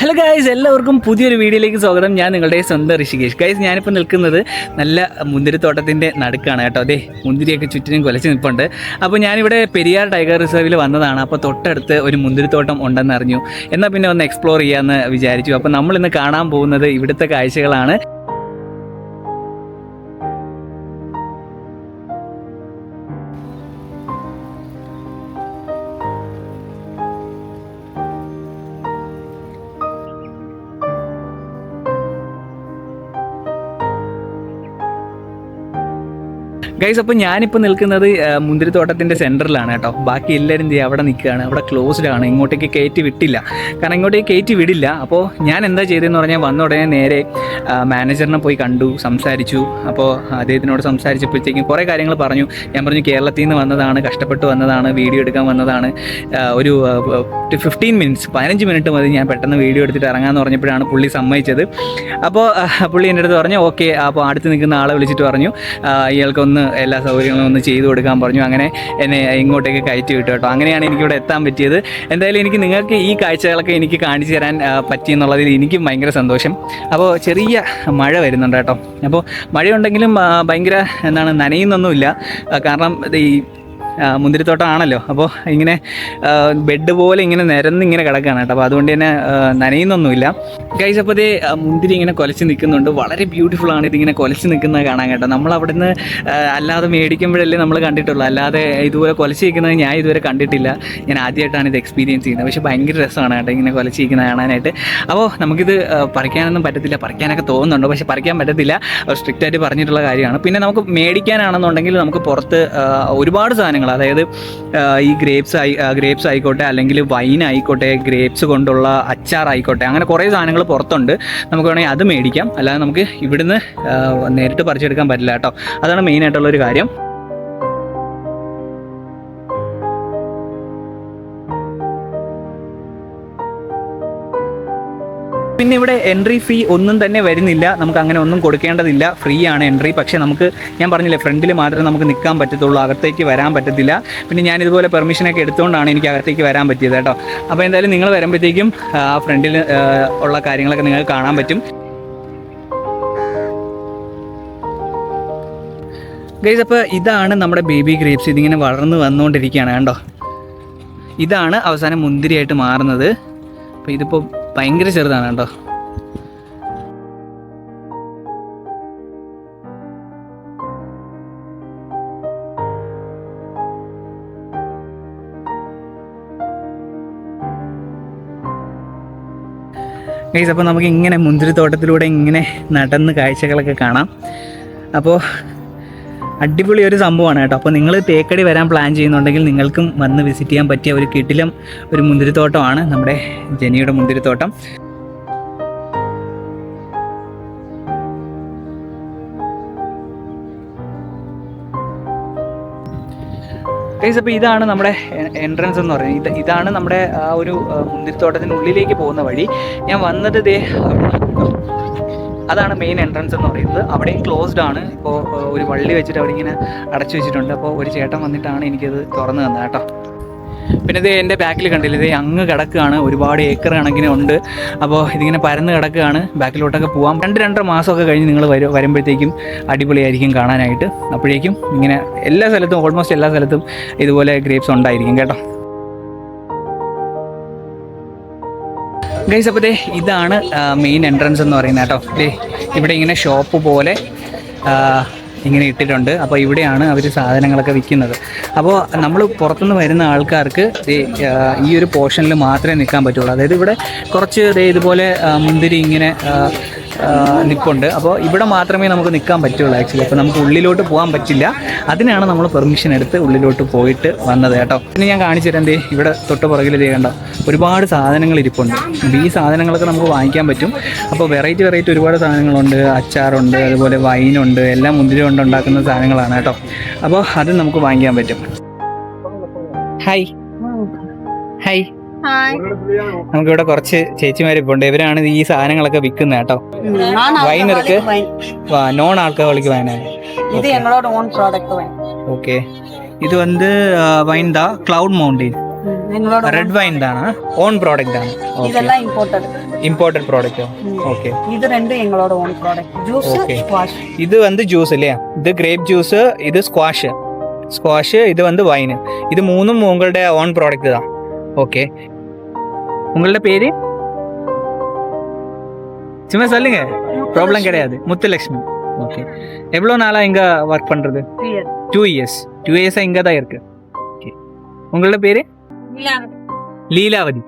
Hello guys എല്ലാവർക്കും പുതിയൊരു വീഡിയോയിലേക്ക് സ്വാഗതം. ഞാൻ നിങ്ങളുടെ സ്വന്തം ഋഷികേഷ്. ഗൈസ് ഞാനിപ്പോൾ നിൽക്കുന്നത് നല്ല മുന്തിരിത്തോട്ടത്തിന്റെ നടുക്കാണ് കേട്ടോ. അതെ മുന്തിരിയൊക്കെ ചുറ്റിനും കൊലച്ച് നിൽപ്പുണ്ട് അപ്പോൾ ഞാനിവിടെ പെരിയാർ ടൈഗർ റിസർവിൽ വന്നതാണ്. അപ്പോൾ തൊട്ടടുത്ത് ഒരു മുന്തിരിത്തോട്ടം ഉണ്ടെന്ന് അറിഞ്ഞു എന്നാൽ പിന്നെ ഒന്ന് എക്സ്പ്ലോർ ചെയ്യാമെന്ന് വിചാരിച്ചു. അപ്പോൾ നമ്മൾ ഇന്ന് കാണാൻ പോകുന്നത് ഇവിടുത്തെ കാഴ്ചകളാണ്. ഗൈസ് അപ്പോൾ ഞാനിപ്പോൾ നിൽക്കുന്നത് മുന്തിരിത്തോട്ടത്തിന്റെ സെന്ററിലാണ് കേട്ടോ. ബാക്കി എല്ലാവരും അവിടെ നിൽക്കുകയാണ് അവിടെ ക്ലോസ്ഡ് ആണ് ഇങ്ങോട്ടേക്ക് കയറ്റി വിട്ടില്ല. കാരണം ഇങ്ങോട്ടേക്ക് കയറ്റി വിടില്ല. അപ്പോൾ ഞാൻ എന്താ ചെയ്തതെന്ന് പറഞ്ഞാൽ വന്ന ഉടനെ നേരെ മാനേജറിനെ പോയി കണ്ടു സംസാരിച്ചു. അപ്പോൾ അദ്ദേഹത്തിനോട് സംസാരിച്ചപ്പോഴത്തേക്കും കുറേ കാര്യങ്ങൾ പറഞ്ഞു. ഞാൻ പറഞ്ഞു കേരളത്തിൽ നിന്ന് വന്നതാണ് കഷ്ടപ്പെട്ട് വന്നതാണ് വീഡിയോ എടുക്കാൻ വന്നതാണ്. ഒരു ഫിഫ്റ്റീൻ മിനിറ്റ്സ് പതിനഞ്ച് മിനിറ്റ് മതി ഞാൻ പെട്ടെന്ന് വീഡിയോ എടുത്തിട്ട് ഇറങ്ങാമെന്ന് പറഞ്ഞപ്പോഴാണ് പുള്ളി സമ്മതിച്ചത്. അപ്പോൾ പുള്ളി എന്റെ അടുത്ത് പറഞ്ഞു ഓക്കെ. അപ്പോൾ അടുത്ത് നിൽക്കുന്ന ആളെ വിളിച്ചിട്ട് പറഞ്ഞു ഇയാൾക്കൊന്ന് എല്ലാ സൗകര്യങ്ങളും ഒന്ന് ചെയ്തു കൊടുക്കാൻ പറഞ്ഞു. അങ്ങനെ എന്നെ ഇങ്ങോട്ടേക്ക് കയറ്റി വിട്ടു കേട്ടോ. അങ്ങനെയാണ് എനിക്കിവിടെ എത്താൻ പറ്റിയത്. എന്തായാലും എനിക്ക് നിങ്ങൾക്ക് ഈ കാഴ്ചകളൊക്കെ എനിക്ക് കാണിച്ചു തരാൻ പറ്റി എന്നുള്ളതിൽ എനിക്കും ഭയങ്കര സന്തോഷം. അപ്പോൾ ചെറിയ മഴ വരുന്നുണ്ട് കേട്ടോ. അപ്പോൾ മഴയുണ്ടെങ്കിലും ഭയങ്കര എന്താണ് നനയുന്നൊന്നുമില്ല. കാരണം ഈ മുന്തിരിത്തോട്ടമാണല്ലോ. അപ്പോൾ ഇങ്ങനെ ബെഡ് പോലെ ഇങ്ങനെ നിരന്ന് ഇങ്ങനെ കിടക്കുകയാണ് കേട്ടോ. അപ്പോൾ അതുകൊണ്ട് തന്നെ നനയുന്നൊന്നുമില്ല. ഗൈസ് അപ്പോൾ ഇതേ മുന്തിരി ഇങ്ങനെ കൊലച്ച് നിൽക്കുന്നുണ്ട്. വളരെ ബ്യൂട്ടിഫുൾ ആണ് ഇതിങ്ങനെ കൊലച്ച് നിൽക്കുന്നത് കാണാൻ കേട്ടോ. നമ്മൾ അവിടുന്ന് നിന്ന് അല്ലാതെ മേടിക്കുമ്പോഴല്ലേ നമ്മൾ കണ്ടിട്ടുള്ളൂ. അല്ലാതെ ഇതുപോലെ കൊലച്ച് നിൽക്കുന്നത് ഞാൻ ഇതുവരെ കണ്ടിട്ടില്ല. ഞാൻ ആദ്യമായിട്ടാണ് ഇത് എക്സ്പീരിയൻസ് ചെയ്യുന്നത്. പക്ഷേ ഭയങ്കര രസമാണ് കേട്ടോ ഇങ്ങനെ കൊലച്ച് നിൽക്കുന്നത് കാണാനായിട്ട്. അപ്പോൾ നമുക്കിത് പറിക്കാനൊന്നും പറ്റത്തില്ല. പറിക്കാനൊക്കെ തോന്നുന്നുണ്ട്. പക്ഷേ പറിക്കാൻ പറ്റത്തില്ല. സ്ട്രിക്റ്റായിട്ട് പറഞ്ഞിട്ടുള്ള കാര്യമാണ്. പിന്നെ നമുക്ക് മേടിക്കാനാണെന്നുണ്ടെങ്കിൽ നമുക്ക് പുറത്ത് ഒരുപാട് സാധനങ്ങൾ അതായത് ഈ ഗ്രേപ്സ് ആയി ഗ്രേപ്സ് ആയിക്കോട്ടെ അല്ലെങ്കിൽ വൈൻ ആയിക്കോട്ടെ ഗ്രേപ്സ് കൊണ്ടുള്ള അച്ചാർ ആയിക്കോട്ടെ അങ്ങനെ കുറേ സാധനങ്ങൾ പുറത്തുണ്ട്. നമുക്ക് വേണമെങ്കിൽ അത് മേടിക്കാം. അല്ലാതെ നമുക്ക് ഇവിടുന്ന് നേരിട്ട് പറിച്ചെടുക്കാൻ പറ്റില്ല കേട്ടോ. അതാണ് മെയിനായിട്ടുള്ളൊരു കാര്യം. പിന്നെ ഇവിടെ എൻട്രി ഫീ ഒന്നും തന്നെ വരുന്നില്ല. നമുക്ക് അങ്ങനെ ഒന്നും കൊടുക്കേണ്ടതില്ല. ഫ്രീ ആണ് എൻട്രി പക്ഷേ നമുക്ക് ഞാൻ പറഞ്ഞില്ലേ ഫ്രണ്ടിൽ മാത്രമേ നമുക്ക് നിൽക്കാൻ പറ്റത്തുള്ളൂ. അകത്തേക്ക് വരാൻ പറ്റത്തില്ല. പിന്നെ ഞാൻ ഇതുപോലെ പെർമിഷനൊക്കെ എടുത്തുകൊണ്ടാണ് എനിക്ക് അകത്തേക്ക് വരാൻ പറ്റിയത് കേട്ടോ. അപ്പോൾ എന്തായാലും നിങ്ങൾ വരുമ്പോഴത്തേക്കും ആ ഫ്രണ്ടിൽ ഉള്ള കാര്യങ്ങളൊക്കെ നിങ്ങൾക്ക് കാണാൻ പറ്റും. ഗൈസ് അപ്പോൾ ഇതാണ് നമ്മുടെ ബേബി ഗ്രേപ്സ് ഇതിങ്ങനെ വളർന്ന് വന്നുകൊണ്ടിരിക്കുകയാണ് കണ്ടോ ഇതാണ് അവസാനം മുന്തിരിയായിട്ട് മാറുന്നത്. അപ്പോൾ ഇതിപ്പോൾ ഭയങ്കര ചെറുതാണ് കേട്ടോ. ഗൈസ് അപ്പോൾ നമുക്ക് ഇങ്ങനെ മുന്തിരിത്തോട്ടത്തിലൂടെ ഇങ്ങനെ നടന്ന് കാഴ്ചകളൊക്കെ കാണാം. അപ്പോൾ അടിപൊളി ഒരു സംഭവമാണ് കേട്ടോ. അപ്പോൾ നിങ്ങൾ തേക്കടി വരാൻ പ്ലാൻ ചെയ്യുന്നുണ്ടെങ്കിൽ നിങ്ങൾക്കും വന്ന് വിസിറ്റ് ചെയ്യാൻ പറ്റിയ ഒരു കിട്ടിലും ഒരു മുന്തിരിത്തോട്ടമാണ് നമ്മുടെ ജനിയുടെ മുന്തിരിത്തോട്ടം. ഗൈസ് അപ്പോൾ ഇതാണ് നമ്മുടെ എൻട്രൻസ് എന്ന് പറയുന്നത്. ഇത് ഇതാണ് നമ്മുടെ ആ ഒരു മുന്തിരിത്തോട്ടത്തിനുള്ളിലേക്ക് പോകുന്ന വഴി. ഞാൻ വന്നത് ദേ അതാണ് മെയിൻ എൻട്രൻസ് എന്ന് പറയുന്നത്. അവിടെയും ക്ലോസ്ഡ് ആണ്. ഇപ്പോൾ ഒരു വള്ളി വെച്ചിട്ട് അവിടെ ഇങ്ങനെ അടച്ചു വെച്ചിട്ടുണ്ട്. അപ്പോൾ ഒരു ചേട്ടൻ വന്നിട്ടാണ് എനിക്കത് തുറന്നു തന്നത് കേട്ടോ. പിന്നെ ഇത് എന്റെ ബാക്കിൽ കണ്ടില്ല ഇത് അങ്ങ് കിടക്കുകയാണ്. ഒരുപാട് ഏക്കർ കണക്കിന് ഉണ്ട്. അപ്പോൾ ഇതിങ്ങനെ പരന്ന് കിടക്കുകയാണ്. ബാക്കിലോട്ടൊക്കെ പോകാം രണ്ട് രണ്ടര മാസമൊക്കെ കഴിഞ്ഞ് നിങ്ങൾ വരും വരുമ്പോഴത്തേക്കും അടിപൊളിയായിരിക്കും കാണാനായിട്ട്. അപ്പോഴേക്കും ഇങ്ങനെ എല്ലാ സ്ഥലത്തും ഓൾമോസ്റ്റ് എല്ലാ സ്ഥലത്തും ഇതുപോലെ ഗ്രേപ്സ് ഉണ്ടായിരിക്കും കേട്ടോ. ഗൈസ് അപ്പോൾ ദേ ഇതാണ് മെയിൻ എൻട്രൻസ് എന്ന് പറയുന്നത് കേട്ടോ. ദേ ഇവിടെ ഇങ്ങനെ ഷോപ്പ് പോലെ ഇങ്ങനെ ഇട്ടിട്ടുണ്ട്. അപ്പോൾ ഇവിടെയാണ് അവർ സാധനങ്ങളൊക്കെ വിൽക്കുന്നത്. അപ്പോൾ നമ്മൾ പുറത്തുനിന്ന് വരുന്ന ആൾക്കാർക്ക് ഈ ഒരു പോർഷനിൽ മാത്രമേ നിൽക്കാൻ പറ്റുള്ളൂ. അതായത് ഇവിടെ കുറച്ച് ഇതുപോലെ മുന്തിരി ഇങ്ങനെ നിൽപ്പുണ്ട് അപ്പോൾ ഇവിടെ മാത്രമേ നമുക്ക് നിൽക്കാൻ പറ്റുള്ളൂ ആക്ച്വലി അപ്പോൾ നമുക്ക് ഉള്ളിലോട്ട് പോകാൻ പറ്റില്ല. അതിനാണ് നമ്മൾ പെർമിഷൻ എടുത്ത് ഉള്ളിലോട്ട് പോയിട്ട് വന്നത് കേട്ടോ. പിന്നെ ഞാൻ കാണിച്ചു തരാം ഇവിടെ തൊട്ട് പുറകിൽ ചെയ്യേണ്ട ഒരുപാട് സാധനങ്ങൾ ഇരിപ്പുണ്ട്. ഈ സാധനങ്ങളൊക്കെ നമുക്ക് വാങ്ങിക്കാൻ പറ്റും. അപ്പോൾ വെറൈറ്റി വെറൈറ്റി ഒരുപാട് സാധനങ്ങളുണ്ട്. അച്ചാറുണ്ട് അതുപോലെ വൈനുണ്ട് എല്ലാം മുന്തിരി കൊണ്ട് ഉണ്ടാക്കുന്ന സാധനങ്ങളാണ് കേട്ടോ. അപ്പോൾ അത് നമുക്ക് വാങ്ങിക്കാൻ പറ്റും. ഹായ് ഹായ് നമുക്ക് ഇവിടെ കുറച്ച് ചേച്ചിമാർ ഇപ്പൊ ഇവരാണ് ഈ സാധനങ്ങളൊക്കെ വിൽക്കുന്നത് കേട്ടോ. വൈനർക്ക് നോൺ ആൾക്കഹോളിക് വൈനാണ് ഓക്കെ ഇത് വന്ന് വൈൻ ദാ ക്ലൗഡ് മൗണ്ടെയിൻ റെഡ് വൈൻ ആണ്. ഓൺ പ്രോഡക്റ്റ് ആണ് ഇമ്പോർട്ടഡ് പ്രോഡക്റ്റോ ഓക്കെ ഓക്കെ ഇത് വന്ന് ജ്യൂസ് അല്ലേ? ഇത് ഗ്രേപ്പ് ജ്യൂസ് ഇത് സ്ക്വാഷ് സ്ക്വാഷ് ഇത് വന്ന് വൈൻ ഇത് മൂന്നും മൂങ്ങളുടെ ഓൺ പ്രോഡക്റ്റ് ഇതാണ് ஓகே உங்களோட பேரு? சும்மா சொல்லுங்க. ப்ராப்ளம் கிடையாது. முத்துலட்சுமி ஓகே எவ்வளோ நாளா இங்க ஒர்க் பண்றது? டூ இயர்ஸ் டூ இயர்ஸா இங்க தான் இருக்கு. ஓகே உங்களோட பேரு? லீலாவதி.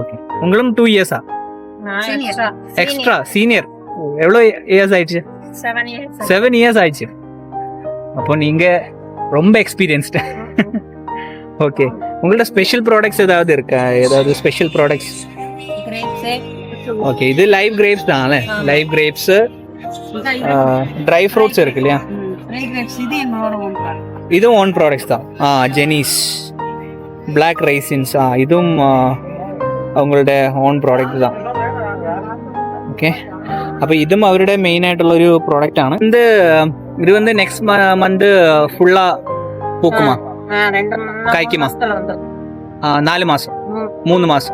ஓகே உங்களும் டூ இயர்ஸா எக்ஸ்ட்ரா சீனியர் எவ்வளோ இயர்ஸ் ஆயிடுச்சு? செவன் இயர்ஸ் ஆயிடுச்சு. அப்போ நீங்க ரொம்ப எக்ஸ்பீரியன்ஸ்டு ஓகே உங்கள்ட்ட ஸ்பெஷல் ப்ராடக்ட்ஸ் ஏதாவது இருக்கா ஏதாவது ஸ்பெஷல் ப்ராடக்ட்ஸ் ஓகே இது லைவ் கிரேப்ஸ் தான்ல லைவ் கிரேப்ஸ் ட்ரை ஃப்ரூட்ஸ் இருக்கு இல்லையா இது எங்களோட ஓன் ப்ராடக்ட் இதுவும் ஓன் ப்ராடக்ட்ஸ் தான் ஆ ஜெனீஸ் பிளாக் ரைசின்ஸ் ஆ இதுவும் ஆ, അവങ്ങളുടെ ഓൺ പ്രോഡക്റ്റ് தான் ഓക്കെ അപ്പോൾ ഇതും അവരുടെ മെയിൻ ആയിട്ടുള്ള ഒരു പ്രോഡക്റ്റ് ആണ് ഇത് ഇത് വന്ന് നെക്സ്റ്റ് മന്ത് ഫുള്ളാ പൂക്കുമാ ரெண்டு காய்க்குமா? மாசத்துல வந்து ആ, നാല് മാസം മൂന്ന് മാസം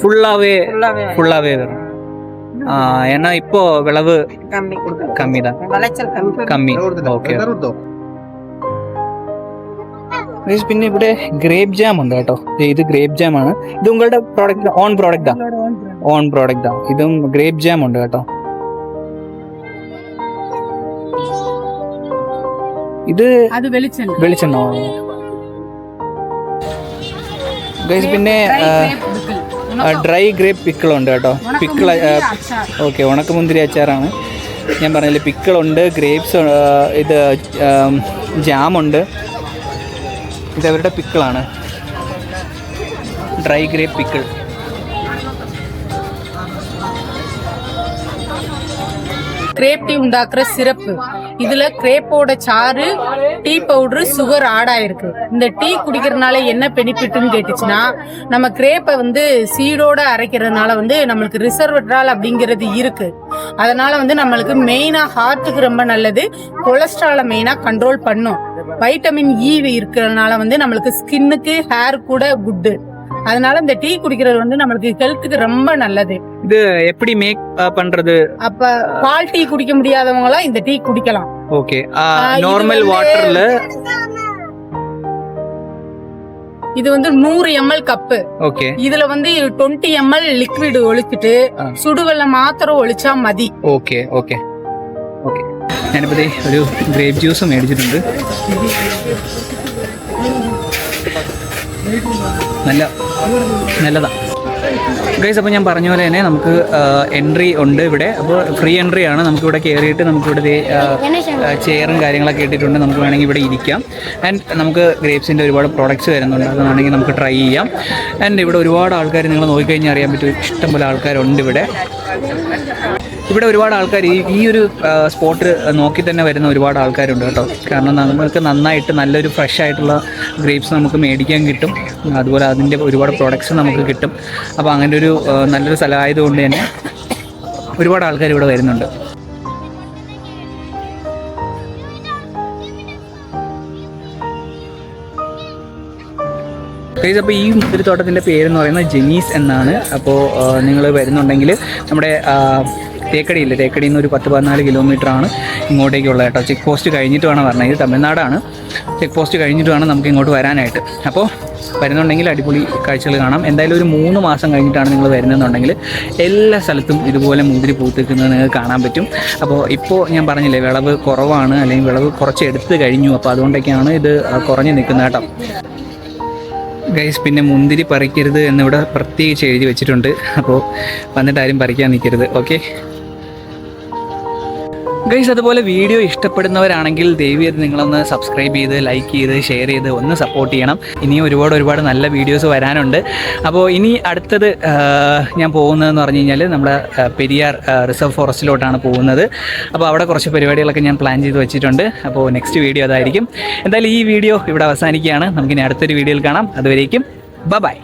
ഫുള്ളാവേ ஃபுல்லாவே ഫുള്ളാവേ വരും ആ എന്നാ ഇപ്പോ വിളവ് கம்மி கொடுக்கும் കമ്മി താ விளைச்சல் கம்மி കമ്മി ഓക്കെ പിന്നെ ഇവിടെ ഗ്രേപ്പ് ജാം ഉണ്ട് കേട്ടോ ദേ ഇത് ഗ്രേപ്പ് ജാം ആണ് ഇത് ഉങ്ങളുടെ പ്രോഡക്റ്റ് ഓൺ പ്രോഡക്റ്റാ ഓൺ പ്രോഡക്റ്റാ ഇതും ഗ്രേപ്പ് ജാം ഉണ്ട് കേട്ടോ ഇത് അത് വെളിച്ചെണ്ണ വെളിച്ചെണ്ണ ഗൈസ് പിന്നെ ഡ്രൈ ഗ്രേപ്പ് പിക്കിളുണ്ട് കേട്ടോ പിക്കിൾ ഓക്കെ ഉണക്കമുന്തിരി അച്ചാറാണ് ഞാൻ പറഞ്ഞില്ല പിക്കിളുണ്ട് ഗ്രേപ്സ് ഇത് ജാമുണ്ട് ഇത് അവരുടെ പിക്കിളാണ് dry grape pickle grape tea ഉണ്ടാക്കുന്ന സിറപ്പ് இதுல கிரேப்போட சாறு டீ பவுடர் சுகர் ஆட் இந்த டீ குடிக்கிறதுனால என்ன பெனிஃபிட்னு கேட்டுச்சுன்னா நம்ம கிரேப்பை வந்து சீடோட அரைக்கிறதுனால வந்து நம்மளுக்கு ரிசர்வட்ரால் அப்படிங்கிறது இருக்கு. அதனால வந்து நம்மளுக்கு மெயினா ஹார்ட்டுக்கு ரொம்ப நல்லது கொலஸ்ட்ராலை மெயினா கண்ட்ரோல் பண்ணும். E வைட்டமின் இ இருக்கிறதுனால வந்து நம்மளுக்கு ஸ்கின்னுக்கு ஹேர் கூட குட்டு அதனால இந்த டீ குடிக்கிறது வந்து நம்மளுக்கு ஹெல்த்துக்கு ரொம்ப நல்லது இது எப்படி மேக் பண்றது அப்ப பால் டீ குடிக்க முடியாதவங்க எல்லாம் இந்த டீ குடிக்கலாம் ஓகே இது நார்மல் வந்து- வாட்டர்ல இது வந்து நூறு எம்எல் கப்பு ஓகே இதுல வந்து டுவெண்ட்டி எம்எல் லிக்விட் ஒழிச்சிட்டு ആ. சுடுவெல்ல மாத்திரம் ஒழிச்சா மதி ഓക്കെ ഓക്കെ ഓക്കെ ഞാനിപ്പോൾ ദേ ഒരു ഗ്രേപ്പ് ജ്യൂസ് മേടിച്ചിട്ടുണ്ട് നല്ല നല്ലതാ. ഗൈസ് അപ്പോൾ ഞാൻ പറഞ്ഞ പോലെ തന്നെ നമുക്ക് എൻട്രി ഉണ്ട് ഇവിടെ. അപ്പോൾ ഫ്രീ എൻട്രി ആണ്. നമുക്കിവിടെ കയറിയിട്ട് നമുക്കിവിടെ ചെയറും കാര്യങ്ങളൊക്കെ ഇട്ടിട്ടുണ്ട്. നമുക്ക് വേണമെങ്കിൽ ഇവിടെ ഇരിക്കാം. ആൻഡ് നമുക്ക് ഗ്രേപ്സിന്റെ ഒരുപാട് പ്രോഡക്റ്റ്സ് വരുന്നുണ്ട്. അത് വേണമെങ്കിൽ നമുക്ക് ട്രൈ ചെയ്യാം. ആൻഡ് ഇവിടെ ഒരുപാട് ആൾക്കാർ നിങ്ങൾ നോക്കിക്കഴിഞ്ഞാൽ അറിയാൻ പറ്റും. ഇഷ്ടംപോലെ ആൾക്കാരുണ്ട് ഇവിടെ. ഇവിടെ ഒരുപാട് ആൾക്കാർ ഈ ഈ ഒരു സ്പോട്ട് നോക്കി തന്നെ വരുന്ന ഒരുപാട് ആൾക്കാരുണ്ട് കേട്ടോ. കാരണം നമുക്ക് നന്നായിട്ട് നല്ലൊരു ഫ്രഷ് ആയിട്ടുള്ള ഗ്രേപ്സ് നമുക്ക് മേടിക്കാൻ കിട്ടും. അതുപോലെ അതിന്റെ ഒരുപാട് പ്രൊഡക്ട്സ് നമുക്ക് കിട്ടും. അപ്പോൾ അങ്ങനെ ഒരു നല്ലൊരു സ്ഥലമായതുകൊണ്ട് തന്നെ ഒരുപാട് ആൾക്കാർ ഇവിടെ വരുന്നുണ്ട്. ഗൈസ് അപ്പോൾ ഈ മുന്തിരിത്തോട്ടത്തിന്റെ പേരെന്ന് പറയുന്നത് ജെനീസ് എന്നാണ്. അപ്പോൾ നിങ്ങൾ വരുന്നുണ്ടെങ്കിൽ നമ്മുടെ തേക്കടിയില്ലേ? തേക്കടിയിൽ നിന്ന് ഒരു പത്ത് പതിനാല് കിലോമീറ്റർ ആണ് ഇങ്ങോട്ടേക്കുള്ള കേട്ടോ. ചെക്ക് പോസ്റ്റ് കഴിഞ്ഞിട്ട് വേണം വരണം. ഇത് തമിഴ്നാടാണ്. ചെക്ക് പോസ്റ്റ് കഴിഞ്ഞിട്ട് വേണം നമുക്ക് ഇങ്ങോട്ട് വരാനായിട്ട്. അപ്പോൾ വരുന്നുണ്ടെങ്കിൽ അടിപൊളി കാഴ്ചകൾ കാണാം. എന്തായാലും ഒരു മൂന്ന് മാസം കഴിഞ്ഞിട്ടാണ് നിങ്ങൾ വരുന്നതെന്നുണ്ടെങ്കിൽ എല്ലാ സ്ഥലത്തും ഇതുപോലെ മുന്തിരി പൂത്തിക്കുന്നത് നിങ്ങൾക്ക് കാണാൻ പറ്റും. അപ്പോൾ ഇപ്പോൾ ഞാൻ പറഞ്ഞില്ലേ വിളവ് കുറവാണ് അല്ലെങ്കിൽ വിളവ് കുറച്ച് എടുത്ത് കഴിഞ്ഞു. അപ്പോൾ അതുകൊണ്ടൊക്കെയാണ് ഇത് കുറഞ്ഞ് നിൽക്കുന്നത് കേട്ടോ. ഗൈസ് പിന്നെ മുന്തിരി പറിക്കരുത് എന്നിവിടെ പ്രത്യേകിച്ച് എഴുതി വെച്ചിട്ടുണ്ട്. അപ്പോൾ വന്നിട്ട് ആരും പറിക്കാൻ നിൽക്കരുത്. ഓക്കെ? ഗൈസ് അതുപോലെ വീഡിയോ ഇഷ്ടപ്പെടുന്നവരാണെങ്കിൽ ദയവേത് നിങ്ങളൊന്ന് സബ്സ്ക്രൈബ് ചെയ്ത് ലൈക്ക് ചെയ്ത് ഷെയർ ചെയ്ത് ഒന്ന് സപ്പോർട്ട് ചെയ്യണം. ഇനിയും ഒരുപാട് ഒരുപാട് നല്ല വീഡിയോസ് വരാനുണ്ട്. അപ്പോൾ ഇനി അടുത്തത് ഞാൻ പോകുന്നതെന്ന് പറഞ്ഞു കഴിഞ്ഞാൽ നമ്മുടെ പെരിയാർ റിസർവ് ഫോറസ്റ്റിലോട്ടാണ് പോകുന്നത്. അപ്പോൾ അവിടെ കുറച്ച് പരിപാടികളൊക്കെ ഞാൻ പ്ലാൻ ചെയ്ത് വെച്ചിട്ടുണ്ട്. അപ്പോൾ നെക്സ്റ്റ് വീഡിയോ അതായിരിക്കും. എന്തായാലും ഈ വീഡിയോ ഇവിടെ അവസാനിക്കുകയാണ്. നമുക്കിനി അടുത്തൊരു വീഡിയോയിൽ കാണാം. അതുവരേക്കും ബ ബൈ